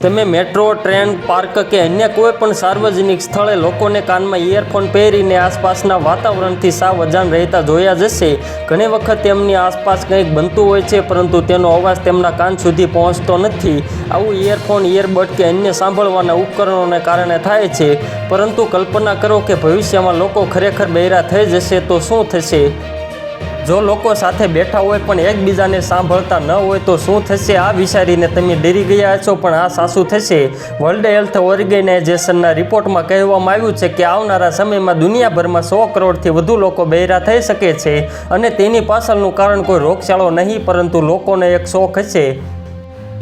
તમે metro, train, park કે અન્ય કોઈ પણ સાર્વજનિક સ્થળે લોકોને કાનમાં ઇયરફોન પહેરીને આસપાસના વાતાવરણથી સાવ અજાણ રહેતા જોયા જશે. ઘણી વખત તેમની આસપાસ કંઈક બનતું હોય છે, પરંતુ તેનો અવાજ તેમના કાન સુધી પહોંચતો નથી. આવું ઇયરફોન, ઇયરબડ કે અન્ય સાંભળવાના ઉપકરણોને કારણે થાય છે. પરંતુ કલ્પના કરો કે ભવિષ્યમાં લોકો ખરેખર બહેરા થઈ જશે તો શું થશે? જો લોકો સાથે બેઠા હોય પણ એકબીજાને સાંભળતા ન હોય તો શું થશે? આ વિચારીને તમે ડરી ગયા છો, પણ આ સાસુ થશે. વર્લ્ડ હેલ્થ ઓર્ગેનાઇઝેશનના રિપોર્ટમાં કહેવામાં આવ્યું છે કે આવનારા સમયમાં દુનિયાભરમાં સો કરોડથી વધુ લોકો બહેરા થઈ શકે છે અને તેની પાછળનું કારણ કોઈ રોગચાળો નહીં, પરંતુ લોકોને એક શોખ હશે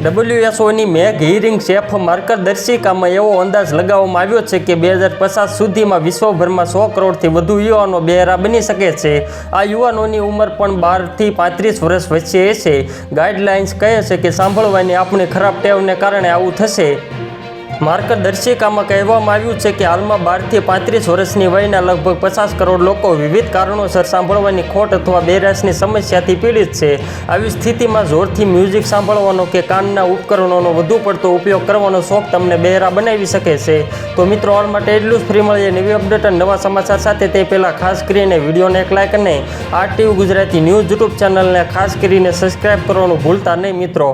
ડબલ્યુએસઓની મેઘ હિયરિંગ સેફ માર્ગદર્શિકામાં એવો અંદાજ લગાવવામાં આવ્યો છે કે બે હજાર પચાસ સુધીમાં વિશ્વભરમાં સો કરોડથી વધુ યુવાનો બહેરા બની શકે છે. આ યુવાનોની ઉંમર પણ બારથી પાંત્રીસ વર્ષ વચ્ચે હશે ગાઈડલાઇન્સ કહે છે કે સાંભળવાની આપણી ખરાબ ટેવને કારણે આવું થશે. માર્ગદર્શિકામાં કહેવામાં આવ્યું છે કે હાલમાં બારથી પાંત્રીસ વર્ષની વયના લગભગ પચાસ કરોડ લોકો વિવિધ કારણોસર સાંભળવાની ખોટ અથવા બેરાશની સમસ્યાથી પીડિત છે. આવી સ્થિતિમાં જોરથી મ્યુઝિક સાંભળવાનો કે કાનના ઉપકરણોનો વધુ પડતો ઉપયોગ કરવાનો શોખ તમને બહેરા બનાવી શકે છે. તો મિત્રો હાલ માટે એટલું જ ફ્રી મળીએ નવી અપડેટ અને નવા સમાચાર સાથે. તે પહેલાં ખાસ કરીને વિડીયોને એક લાઇક અને આ ટીવી ગુજરાતી ન્યૂઝ યુટ્યુબ ચેનલને ખાસ કરીને સબસ્ક્રાઇબ કરવાનું ભૂલતા નહીં મિત્રો.